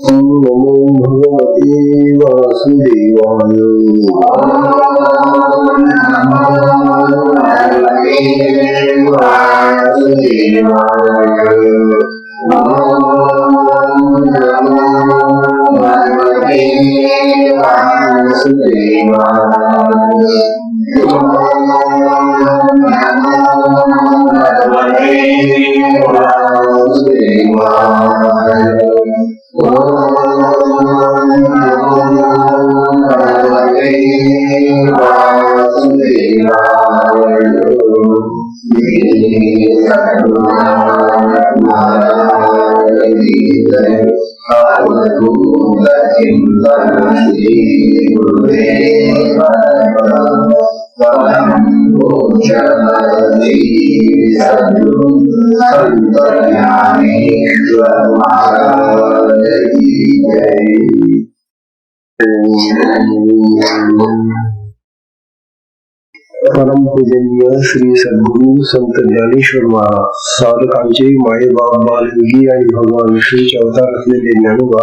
南无菩提瓦斯利瓦哟。परम पूजनीय श्री सदगुरु संत ज्ञानेश्वर महाराज साधकांचे मायेबाप बालविगी आणि भगवान विष्णूचे अवतार असलेले ज्ञानोबा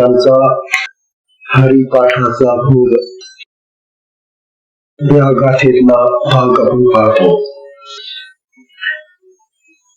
यांचा हरिपाठाचा या भाग आपण पाहतो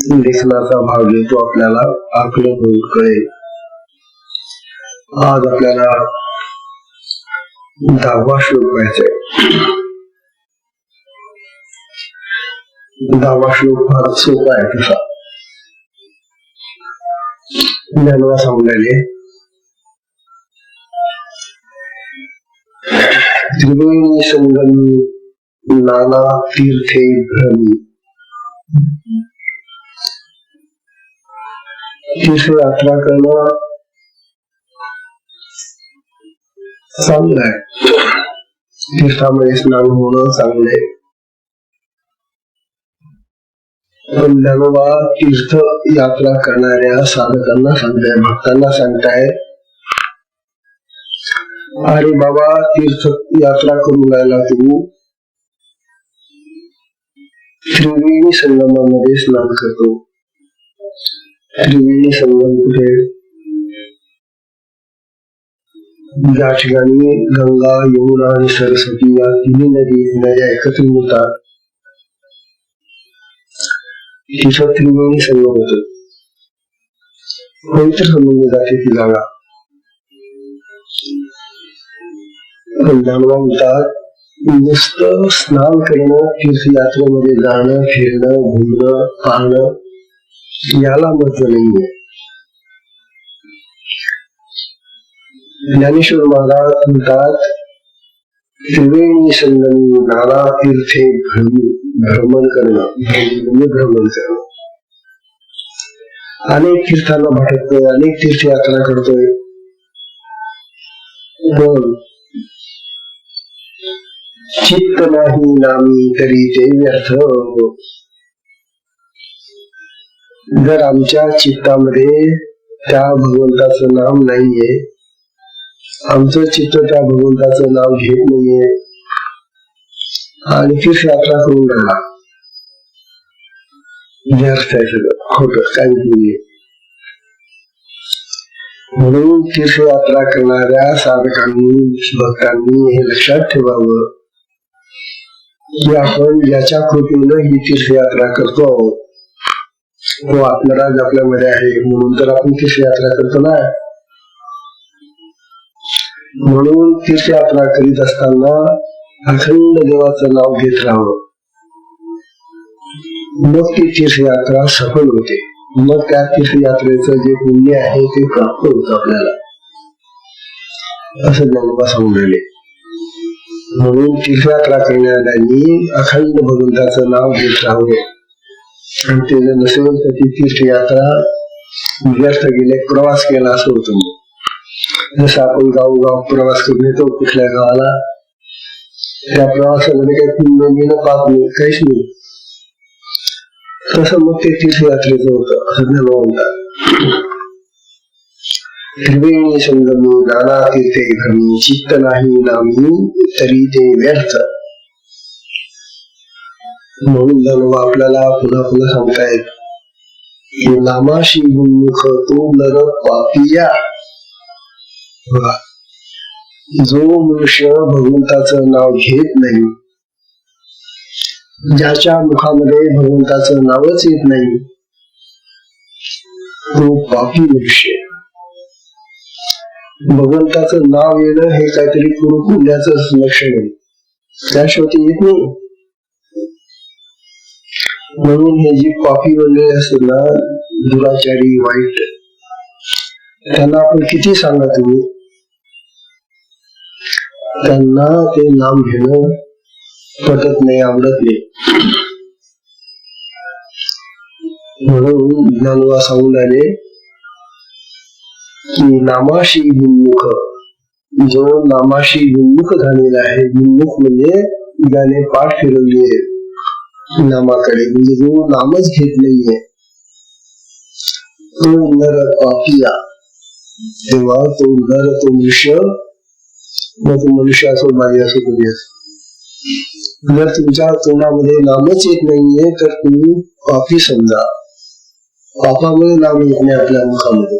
लेखनाचा भाग येतो आपल्याला आकलन होऊन कळेल आज आपल्याला दहावा श्लोक पाहायचा दहावा श्लोक फार सोपा आहे तसा ज्ञानवा सांगलेले त्रिवेणी संगम नाना तीर्थे भ्रमी तीर्थ यात्रा करना संग है में स्नान होना संग है यात्रा करना रहा साधकांना अरे बाबा तीर्थ यात्रा करून राहिला तू त्रिवेणी संगमामध्ये स्नान करतो संबंधित ठिकाणी गंगा यमुना आणि सरस्वती या तिन्ही नदी नद्या एकत्र मिळतात तिथं त्रिवेणी संगम होतो पवित्र समजली जाते ती जागा पंढाणवा म्हणतात नुसतं स्नान करणं तीर्थयात्रेमध्ये जाणं फिरणं घुमणं पाहणं याला मत जो नहीं है ज्ञानेश्वर महाराज त्रिवेणी संगम नाना तीर्थे भ्रमण करना भ्रमण करना अनेक तीर्थांना भटकतोय अनेक तीर्थयात्रा करतोय पण चित्त नाही नामी तरी ते व्यर्थ जर आमच्या चित्तामध्ये त्या भगवंताचं नाम नाहीये आमचं चित्त त्या भगवंताचं नाव घेत नाहीये आणि तीच यात्रा करून राहिला व्यर्थ आहे सगळं काही नाहीये म्हणून तीर्थयात्रा करणाऱ्या साधकांनी भक्तांनी हे लक्षात ठेवावं की आपण ज्याच्या कृतीनं ही तीर्थयात्रा करतो आहोत हो आपलं राज मध्ये आहे म्हणून तर आपण तीर्थयात्रा करतो ना म्हणून तीर्थयात्रा करीत असताना अखंड देवाचं नाव घेत राहावं मग ती तीर्थयात्रा सफल होते मग त्या तीर्थयात्रेचं जे पुण्य आहे ते प्राप्त होत आपल्याला असं ज्ञानोबा सांगून राहिले म्हणून तीर्थयात्रा करणाऱ्यांनी अखंड भगवंताचं नाव घेत राहावं तेजेंद्र सेवल त्याची तीर्थयात्रा व्यस्त गेले प्रवास केला असं होत जसं आपण प्रवास करून येतो कुठल्या गावाला त्या प्रवासामध्ये काही पुण्य गेलं पाप नाही काहीच नाही तसं मग ते तीर्थयात्रेच होत असं म्हणतात त्रिवेणी संगम नाना तीर्थे चित्त नाही नामी तरी ते व्यर्थ म्हणून धर्म आपल्याला पुन्हा पुन्हा सांगतायत नामाशी गुन्मुख तो नर पापिया जो मनुष्य भगवंताच नाव घेत नाही ज्याच्या मुखामध्ये भगवंताच नावच येत नाही तो पापी मनुष्य भगवंताचं नाव येणं हे काहीतरी कुरुकुल्याच लक्षण आहे त्याशिवाय येत नाही म्हणून हे जी कॉफी वगैरे असते ना दुराचारी वाईट त्यांना आपण किती सांगा तुम्ही त्यांना ते नाम घेणं पटत नाही आवडत नाही म्हणून ज्ञानवा सांगून आले की नामाशी गुन्मुख जो नामाशी भिन्मुख झालेला आहे भिन्मुख म्हणजे ज्याने पाठ फिरवली आहे नामाकडे म्हणजे जो नामच घेत नाहीये तो नर पापिया तेव्हा तो नर तो मनुष्य मग तो मनुष्य असो बाई असो कधी असो जर तुमच्या तोंडामध्ये नामच येत नाहीये तर तुम्ही पापी समजा पापामुळे नाम येत नाही आपल्या मुखामध्ये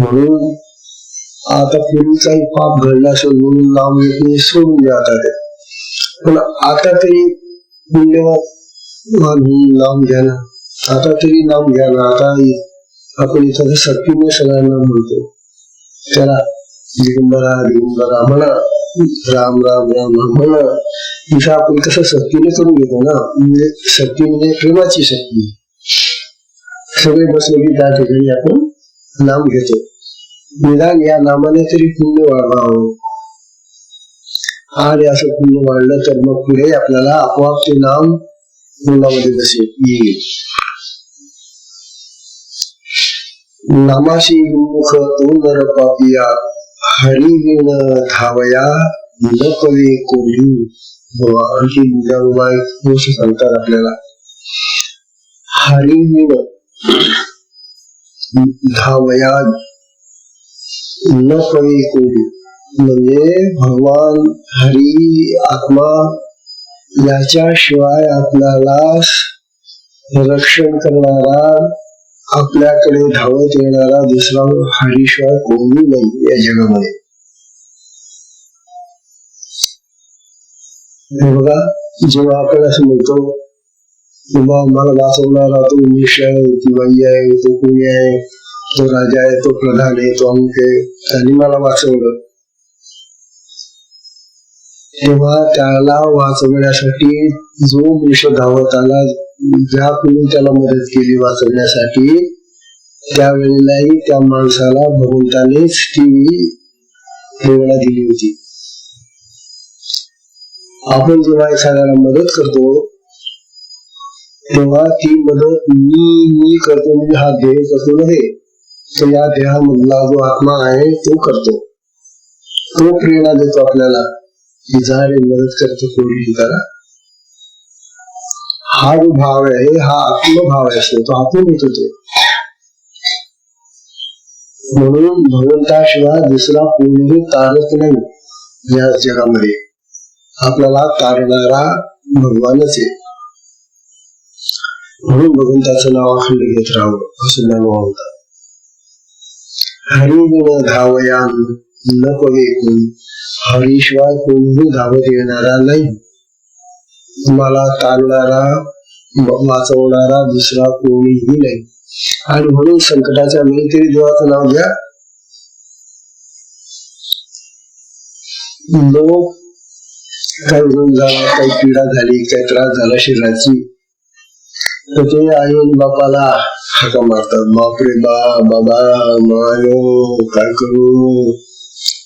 म्हणून आता पूर्वी पाप घडला असेल म्हणून नाम येत नाही सोडून द्या आता ते पण आता तरी मूल्यवान नाम घ्याला आता तरी नाम घ्या ना आता आपण इथं शक्तीने सगळ्यांना म्हणतो त्याला दिगंबरा दिगंबरा म्हणा राम राम राम म्हणा इथं आपण कसं शक्तीने करून घेतो ना म्हणजे शक्ती म्हणजे प्रेमाची शक्ती सगळे बसले की त्या ठिकाणी आपण नाम घेतो निदान या नामाने तरी पुण्य वाढवावं हार असं पूर्ण मांडलं तर मग पुढे आपल्याला आपोआप ते नाम मुलामध्ये जसे येईल नामाशी मुख तो नर पापिया हरी धावया न कवे कोणी आणखी गोष्ट सांगतात आपल्याला हरी धावया न कवे कोणी म्हणजे भगवान हरी आत्मा याच्याशिवाय आपल्याला रक्षण करणारा आपल्याकडे धावत येणारा दुसरा हरीशिवाय कोणी नाही या जगामध्ये बघा जेव्हा आपण असं म्हणतो किंवा मला वाचवणारा तो मिश आहे बाई आहे तो कुणी आहे तो राजा आहे तो प्रधान आहे तो अमुक आहे त्यांनी मला वाचवलं तेव्हा त्याला वाचवण्यासाठी जो मनुष्य धावताना आला ज्या कोणी त्याला मदत केली वाचवण्यासाठी त्यावेळेलाही त्या माणसाला भगवंताने टीव्ही प्रेरणा दिली होती आपण जेव्हा एखाद्याला मदत करतो तेव्हा ती मदत मी मी करतो म्हणजे हा देह असतो नव्हे तर या देहामधला जो आत्मा आहे तो करतो तो प्रेरणा देतो आपल्याला इजारे मदद करे तो कोई की तरह हा जो भाव आहे हा तो म्हणून तो भगवंताशिवाय दुसरा कोणीही तारत नाही या जगामध्ये आपल्याला तारणारा भगवानच आहे म्हणून भगवंताचं नाव अखंड घेत राहावं असं नाव होता हरिगुण धावयान न पवे हवीशिवाय कोणीही धावत येणारा नाही मला ताणणारा वाचवणारा दुसरा कोणीही नाही आणि म्हणून संकटाच्या मैत्री देवाचं नाव घ्या लोक काय रोग झाला काही पीडा झाली काय त्रास झाला शरीराची तर ते आईन बापाला हाका मारतात बापरे बा बाबा मायो काय करू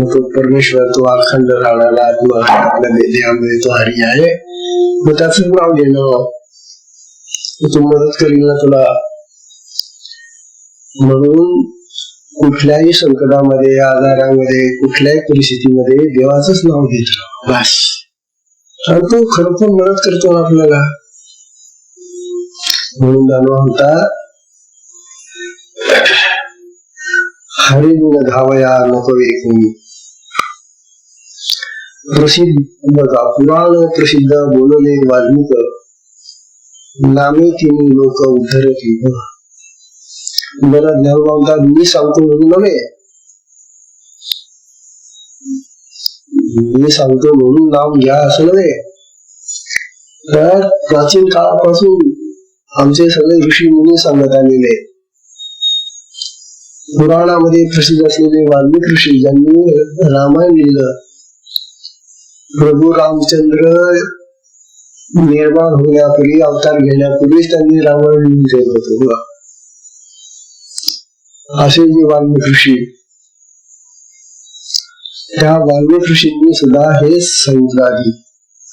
तो परमेश्वर तो अखंड राणा आत्मा आहे आपल्या देहामध्ये तो हरी आहे फिर त्याच नाव घेणं तो, तो मदद करी ना तुला म्हणून कुठल्याही संकटामध्ये आजारामध्ये कुठल्याही परिस्थितीमध्ये देवाच नाव घेत बस आणि तो खरोखर मदत करतो आपल्याला म्हणून जाणवा होता हरिगुण धावया नको एकूण प्रसिद्ध बघा पुराण प्रसिद्ध बोलले वाल्मिक नामे लोक उद्धर मला बरं मी सांगतो म्हणून नव्हे मी सांगतो म्हणून नाम घ्या असं नव्हे प्राचीन काळापासून आमचे सगळे ऋषी मुनी सांगत आलेले पुराणामध्ये प्रसिद्ध असलेले वाल्मिक ऋषी ज्यांनी रामायण लिहिलं प्रभु रामचंद्र निर्माण होण्यापूर्वी अवतार घेण्यापूर्वीच त्यांनी रावण ठेवत होतं असे जे वाल्मिक ऋषी त्या वाल्मिक ऋषींनी सुद्धा हे सांगितलं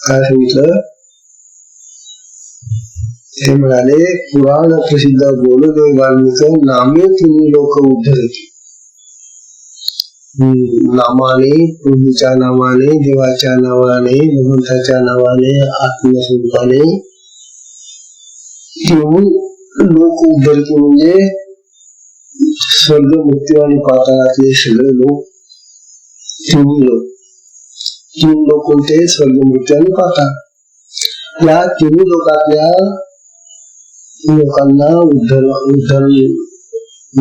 काय सांगितलं ते म्हणाले पुराण प्रसिद्ध बोलू दे वाल्मिक नामे तिन्ही लोक उद्धरती नामाने पूर्वीच्या नावाने देवाच्या नावाने भगवंताच्या नावाने आत्मस्वरूपाने येऊन लोक उद्धरते म्हणजे स्वर्ग मुक्ती आणि पाताळातले सगळे लोक तीन लोक तीन लोक कोणते स्वर्ग मुक्ती आणि पाताळ या तिन्ही लोकातल्या लोकांना उद्धर उद्धर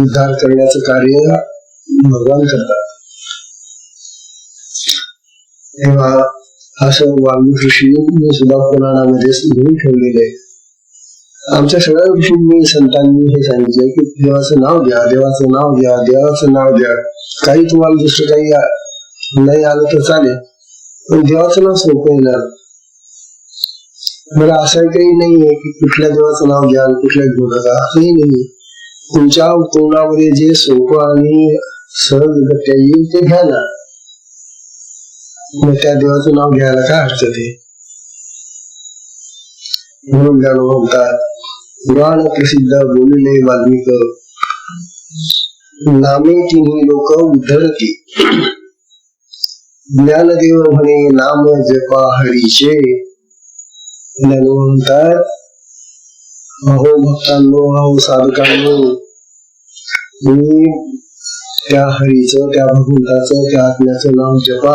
उद्धार करण्याचं कार्य भगवान करतात तेव्हा असं वाल्मिक ऋषींनी सुद्धा पुराणामध्ये लिहून ठेवलेलं आहे आमच्या सगळ्या ऋषींनी संतांनी हे सांगितले की देवाचं नाव द्या देवाचं नाव द्या देवाचं नाव द्या काही तुम्हाला दुसरं काही नाही आलं तर चालेल पण देवाचं नाव सोपं येणार बरं असं काही नाहीये की कुठल्या देवाचं नाव घ्याल कुठल्या घेऊ असंही नाही तुमच्या कोणामध्ये जे सोपं आणि सहज येईल ते घ्या ना त्या देवाचं नाव घ्यायला काय हरकत म्हणून म्हणतात पुराण प्रसिद्ध बोलले वाल्मिक नामे तिन्ही लोक उद्धरती ज्ञानदेव म्हणे नाम जपा हरीचे से म्हणतात अहो भक्तांनो अहो साधकांनो तुम्ही त्या हरीचं त्या भगवंताचं त्या आत्म्याचं नाम जपा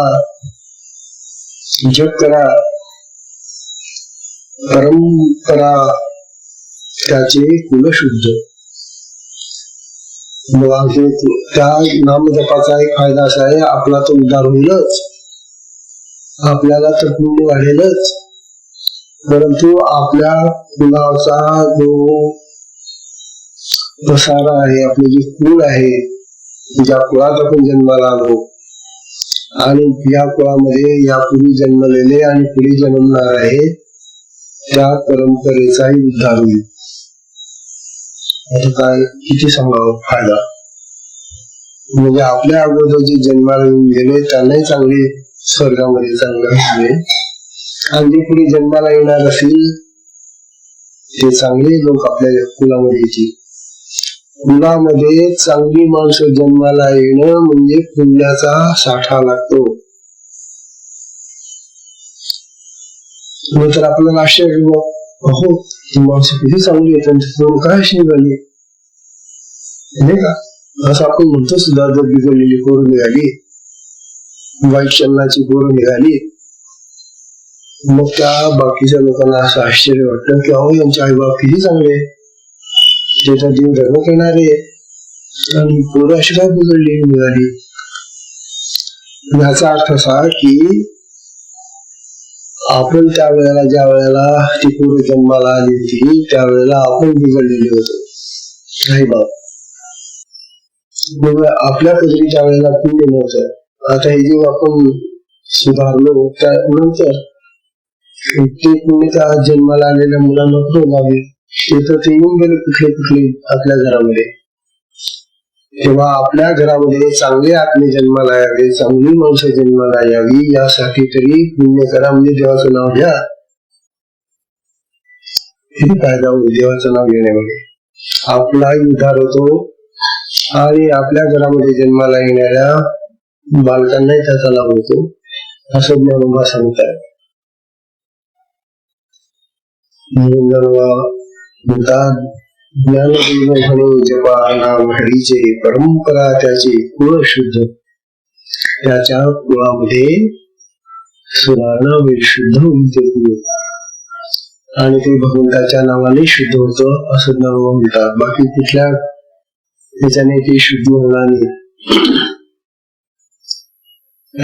जगकरा परंपरा त्याचे कुलशुद्ध त्या नामजपाचा एक फायदा असा आहे आपला तो उद्धार होईलच आपल्याला तर पुण्य वाढेलच परंतु आपल्या कुलाचा जो पसारा आहे आपले जे कुल आहे ज्या कुळात आपण जन्माला आलो आणि या कुळामध्ये यापूर्वी जन्मलेले आणि पुढे जन्मणार आहे त्या परंपरेचाही उद्धार होईल आता काय किती सांगावं फायदा म्हणजे आपल्या अगोदर जे जन्माला गेले त्यांनाही चांगले स्वर्गामध्ये चांगलं आणि जे पुढे जन्माला येणार असतील ते चांगले लोक आपल्या कुलामध्ये येतील मुलामध्ये चांगली माणसं जन्माला येणं म्हणजे पुण्याचा साठा लागतो तर आपल्याला आश्चर्य अहो ही माणसं किती चांगली आहे काय अशी निघाली नाही का असं आपण म्हणतो सुद्धा जर बिघडलेली पोरं निघाली वाईट चलनाची पोरं निघाली मग त्या बाकीच्या लोकांना असं आश्चर्य वाटतं की अहो यांचे आईबाप किती चांगले ज्याचा देव धर्म करणारे आणि पोरं मिळाली याचा अर्थ असा की आपण त्या वेळेला ज्या वेळेला ती पूर्व जन्माला आली होती त्यावेळेला आपण बिघडलेले होतो नाही आपल्या पदरी त्या वेळेला पुण्य नव्हतं आता हे जीव आपण सुधारलो त्यानंतर ते पुण्य त्या जन्माला आलेल्या मुलांना पुढे लागेल शेतात येऊन गेले कुठले कुठले आपल्या घरामध्ये तेव्हा आपल्या घरामध्ये चांगले आत्मे जन्माला यावे चांगली माणसं जन्माला यावी यासाठी तरी पुण्य देवाचं नाव घ्या फायदा होईल देवाचं नाव घेण्यामध्ये आपलाही उद्धार होतो आणि आपल्या घरामध्ये जन्माला येणाऱ्या बालकांनाही त्याचा लाभ होतो असं ज्ञानोबा जपा घडीचे परंपरा त्याचे कुळ शुद्ध त्याच्या कुळामध्ये सुधारणा वेळ शुद्ध होईल ते कुळ आणि ते भगवंताच्या नावाने शुद्ध होत असं नाव म्हणतात बाकी कुठल्या त्याच्याने ते शुद्ध होणार नाही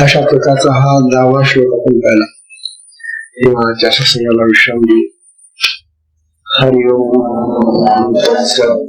अशा प्रकारचा हा दावा शोध आपण पाहिला तेव्हा सगळ्याला विश्राम देऊ हरि ओम